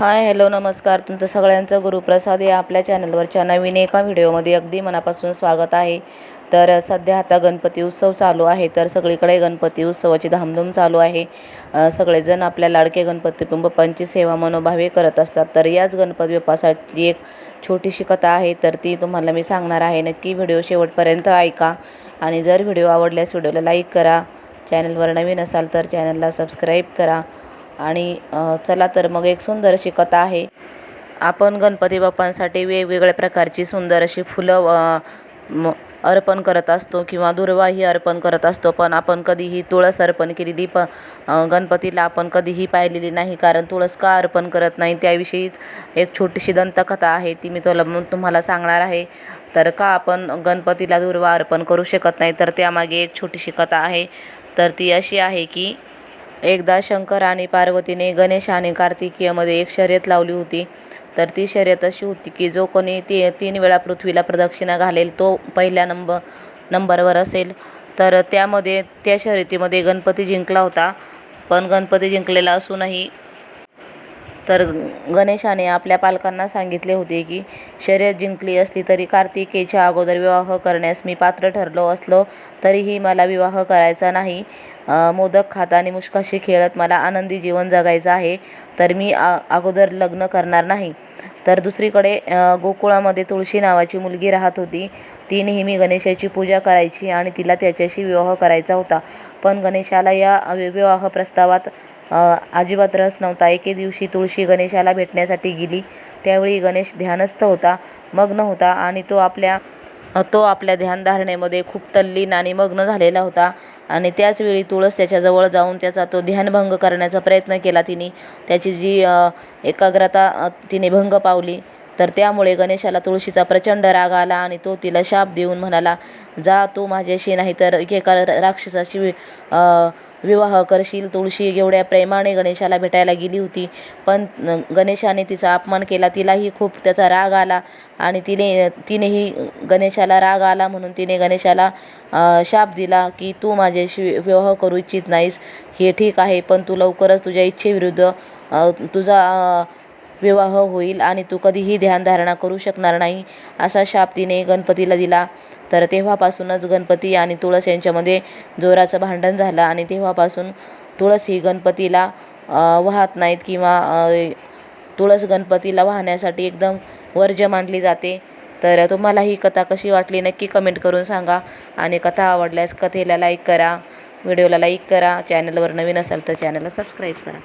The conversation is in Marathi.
हाय हॅलो नमस्कार. तुमचं सगळ्यांचं गुरुप्रसाद या आपल्या चॅनलवरच्या नवीन एका व्हिडिओमध्ये अगदी मनापासून स्वागत आहे. तर सध्या आता गणपती उत्सव चालू आहे. तर सगळीकडे गणपती उत्सवाची धामधूम चालू आहे. सगळेजण आपल्या लाडके गणपती बाप्पांची सेवा मनोभावे करत असतात. तर याच गणपती बाप्पासाठी एक छोटीशी कथा आहे. तर ती तुम्हाला मी सांगणार आहे. नक्की व्हिडिओ शेवटपर्यंत ऐका. आणि जर व्हिडिओ आवडल्यास व्हिडिओला लाईक करा. चॅनलवर नवीन असाल तर चॅनलला सबस्क्राईब करा. आणि चला तर मग एक सुंदर अशी कथा आहे. आपण गणपती बाप्पांसाठी वेगवेगळ्या प्रकारची सुंदर अशी फुलं अर्पण करत असतो किंवा दुर्वाही अर्पण करत असतो. पण आपण कधीही तुळस अर्पण केलेली प गणपतीला आपण कधीही पाहिलेली नाही. कारण तुळस का अर्पण करत नाही? त्याविषयीच एक छोटीशी दंतकथा आहे. ती मी तुला तुम्हाला सांगणार आहे. तर का आपण गणपतीला दुर्वा अर्पण करू शकत नाही? तर त्यामागे एक छोटीशी कथा आहे. तर ती अशी आहे की एकदा शंकर आणि पार्वतीने गणेश आणि कार्तिकीयमध्ये एक शर्यत लावली होती. तर ती शर्यत अशी होती की जो कोणी ती तीन वेळा पृथ्वीला प्रदक्षिणा घालेल तो पहिल्या नंबर नंबरवर असेल. तर त्यामध्ये त्या शर्यतीमध्ये गणपती जिंकला होता. पण गणपती जिंकलेला असूनही तर गणेशाने आपल्या पालकांना सांगितले होते की शर्यत जिंकली असली तरी कार्तिकेच्या अगोदर विवाह करण्यास मी पात्र ठरलो असलो तरीही मला विवाह करायचा नाही. मोदक खात आणि मुष्काशी खेळत मला आनंदी जीवन जगायचं आहे तर मी आ अगोदर लग्न करणार नाही. तर दुसरीकडे गोकुळामध्ये तुळशी नावाची मुलगी राहत होती. ती नेहमी गणेशाची पूजा करायची आणि तिला त्याच्याशी विवाह करायचा होता. पण गणेशाला या वि- विवाह प्रस्तावात अजिबात रस नव्हता. एके दिवशी तुळशी गणेशाला भेटण्यासाठी गेली. त्यावेळी गणेश ध्यानस्थ होता मग्न होता आणि तो आपल्या तो आपल्या ध्यानधारणेमध्ये खूप तल्लीन आणि मग्न झालेला होता. आणि त्याचवेळी तुळस त्याच्याजवळ जाऊन त्याचा तो ध्यानभंग करण्याचा प्रयत्न केला तिने. त्याची जी एकाग्रता तिने भंग पावली. तर त्यामुळे गणेशाला तुळशीचा प्रचंड राग आला आणि तो तिला शाप देऊन म्हणाला जा तू माझ्याशी नाही तर एका राक्षसाशी वि- विवाह करशील. तुळशी एवढ्या प्रेमाने गणेशाला भेटायला गेली होती पण गणेशाने तिचा अपमान केला. तिलाही खूप त्याचा राग आला आणि तिने तिनेही गणेशाला राग आला म्हणून तिने गणेशाला शाप दिला की तू माझ्याशी विवाह करू इच्छित नाहीस. हे ठीक आहे पण तू लवकरच तुझ्या इच्छेविरुद्ध तुझा विवाह होईल आणि तू कधीही ध्यानधारणा करू शकणार नाही असा शाप तिने गणपतीला दिला. तर तेव्हापासूनच गणपती आणि तुळस यांच्यामध्ये जोराचं भांडण झालं आणि तेव्हापासून तुळस ही गणपतीला वाहत नाहीत किंवा तुळस गणपतीला वाहण्यासाठी एकदम वर्ज्य मानली जाते. तर तुम्हाला ही कथा कशी वाटली नक्की कमेंट करून सांगा आणि कथा आवडल्यास कथेला लाईक करा व्हिडिओला लाईक करा चॅनलवर नवीन असाल तर चॅनलला सबस्क्राईब करा.